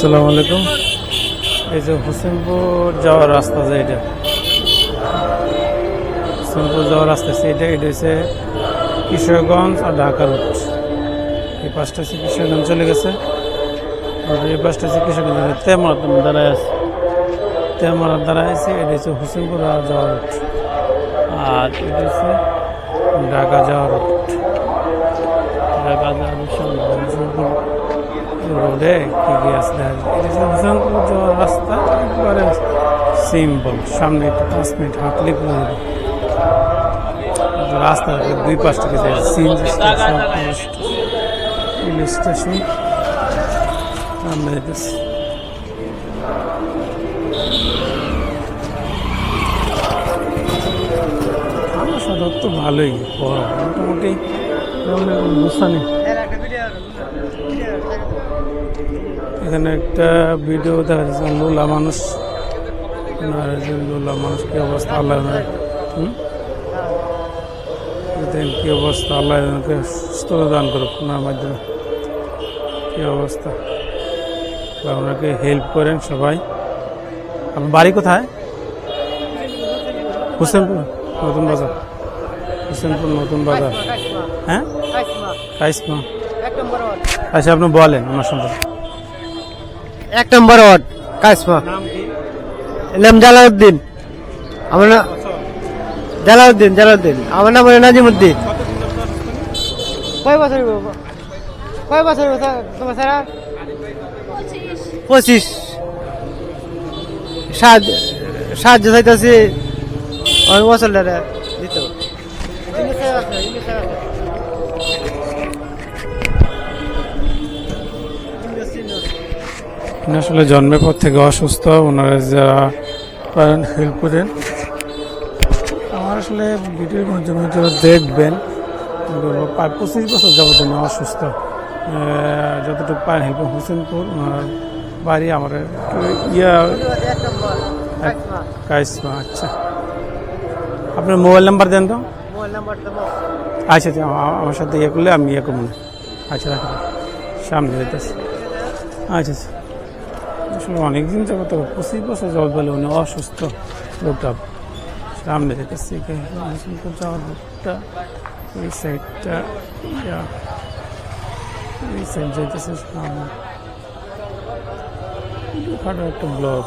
আসসালামু আলাইকুম। এই যে হোসেনপুর যাওয়ার রাস্তা যে এটা। হোসেনপুর যাওয়ার রাস্তা আছে এটা এটা হচ্ছে কিশোরগঞ্জ আর ঢাকা রুট এই পাঁচটা হচ্ছে কিশোরগঞ্জ চলে গেছে। এই পাঁচটা হচ্ছে কিশোরগঞ্জ। তেমরা দাঁড়ায় আছে। তেমরা দাঁড়ায় আছে, এটা হচ্ছে হোসেনপুর যাওয়ার রুট আর এটা হচ্ছে ঢাকা যাওয়ার রুট যাওয়ার রুট সামনে হোসেনপুর রোডে সামনে একটু পাঁচ মিনিট হাঁটলে রাস্তা দুই পাশ থেকে যায় স্টেশন স্টেশন। আমার সদর ভালোই। মোটামুটি এখানে একটা ভিডিও দেখা যাচ্ছে, লোলা মানুষ। লোলা মানুষ, কি অবস্থা? আল্লাহ কি অবস্থা, আল্লাহ সুস্থ দান করুক, ওনার মাধ্যমে। কি অবস্থা? ওনাকে হেল্প করেন সবাই। আপনার বাড়ি কোথায়? হোসেনপুর, নতুন বাজার। হোসেনপুর, নতুন বাজার। হ্যাঁ? আচ্ছা আপনি বলেন আমার সম্পর্কে এক নম্বর ওয়ার্ড কাশমা নাম জালাউদ্দিন আমার নাম জালাউদ্দিন জালাউদ্দিন আমার নাম নাজিমুদ্দিন। কয় বছর কয় বছর তোমার স্যার? পঁচিশ। সাহায্য সাহায্য চাইতেছি। বছর ধরে উনি আসলে জন্মের পর থেকে অসুস্থ ওনারা যারা পারেন হেল্প করেন। আমার আসলে ভিডিওর মাধ্যমে যারা দেখবেন প্রায় পঁচিশ বছর যাবত উনি অসুস্থ। যতটুকু পারেন হেল্প হোসেনপুর ওনার বাড়ি আমার ইয়া কাইসমা আচ্ছা। আপনার মোবাইল নাম্বার দেন তো? আচ্ছা আচ্ছা আমার সাথে ইয়ে করলে আমি ইয়ে করব আচ্ছা সামনে যেতেছি আচ্ছা আচ্ছা। আসলে অনেকদিন যাব তো পঁচিশ বছর যাবত বলে উনি অসুস্থ লোকটা। সামনে যেতেছি যাওয়ার লোকটা এই সাইডটা এই সাইড যেতেছে সামনে। একটা ব্লক।